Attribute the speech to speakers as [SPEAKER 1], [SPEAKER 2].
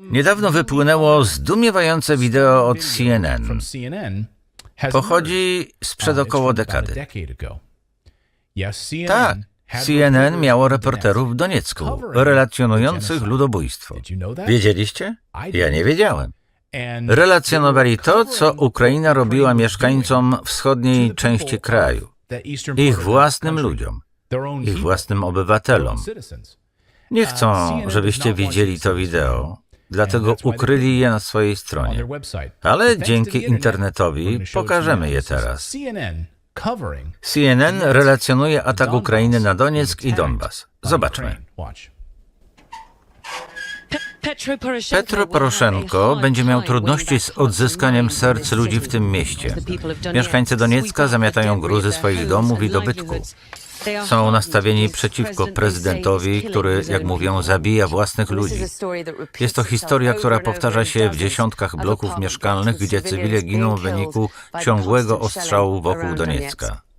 [SPEAKER 1] Niedawno wypłynęło zdumiewające wideo od CNN. Pochodzi sprzed około dekady. Tak, CNN miało reporterów w Doniecku, relacjonujących ludobójstwo. Wiedzieliście? Ja nie wiedziałem. Relacjonowali to, co Ukraina robiła mieszkańcom wschodniej części kraju, ich własnym ludziom, ich własnym obywatelom. Nie chcą, żebyście widzieli to wideo, dlatego ukryli je na swojej stronie. Ale dzięki internetowi pokażemy je teraz. CNN relacjonuje atak Ukrainy na Donieck i Donbas. Zobaczmy. Petro Poroszenko będzie miał trudności z odzyskaniem serc ludzi w tym mieście. Mieszkańcy Doniecka zamiatają gruzy swoich domów i dobytku. Są nastawieni przeciwko prezydentowi, który, jak mówią, zabija własnych ludzi. Jest to historia, która powtarza się w dziesiątkach bloków mieszkalnych, gdzie cywile giną w wyniku ciągłego ostrzału wokół Doniecka.